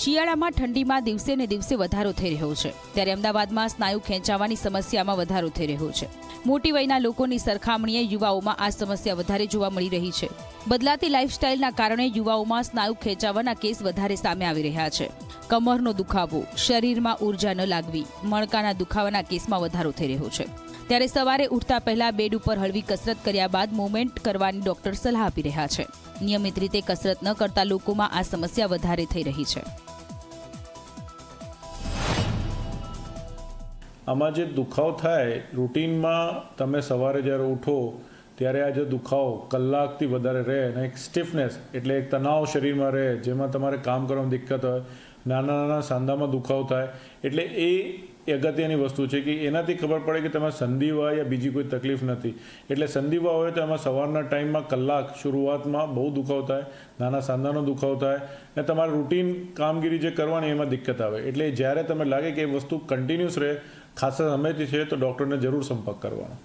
શિયાળામાં ઠંડીમાં દિવસે ને દિવસે વધારો થઈ રહ્યો છે. ત્યારે અમદાવાદમાં સ્નાયુ ખેંચાવાની સમસ્યામાં વધારો થઈ રહ્યો છે. મોટી વયના લોકોની સરખામણીએ યુવાઓમાં આ સમસ્યા વધારે જોવા મળી રહી છે. બદલાતી લાઇફસ્ટાઇલના કારણે યુવાઓમાં સ્નાયુ ખેંચાવાના કેસ વધારે સામે આવી રહ્યા છે. કમરનો દુખાવો, શરીરમાં ઊર્જા ન લાગવી, મણકાના દુખાવાના કેસમાં વધારો થઈ રહ્યો છે. ત્યારે સવારે ઉઠતા પહેલા બેડ ઉપર હળવી કસરત કર્યા બાદ મુવમેન્ટ કરવાની ડોક્ટર સલાહ આપી રહ્યા છે. નિયમિત રીતે કસરત ન કરતા લોકોમાં આ સમસ્યા વધારે થઈ રહી છે. આમાં જે દુખાવ થાય, રૂટીનમાં તમે સવારે જ્યારે ઉઠો, ત્યારે આ જે દુખાવો કલાકથી વધારે રહે અને એક સ્ટીફનેસ એટલે એક તણાવ શરીરમાં રહે, જેમાં તમારે કામ કરવામાં દિક્કત હોય નાના નાના સાંધામાં દુખાવો થાય. એટલે એ અગત્યની વસ્તુ છે કે એનાથી ખબર પડે કે તમે સંધિવા યા બીજી કોઈ તકલીફ નથી. એટલે સંધિવા હોય તો એમાં સવારના ટાઈમમાં કલાક શરૂઆતમાં બહુ દુખાવ થાય, નાના સાંધાનો દુખાવ થાય ને તમારે રૂટીન કામગીરી જે કરવાની એમાં દિક્કત આવે. એટલે જ્યારે તમે લાગે કે એ વસ્તુ કન્ટિન્યુઅસ રહે, ખાસા સમયથી છે તો ડૉક્ટરને જરૂર સંપર્ક કરવાનો.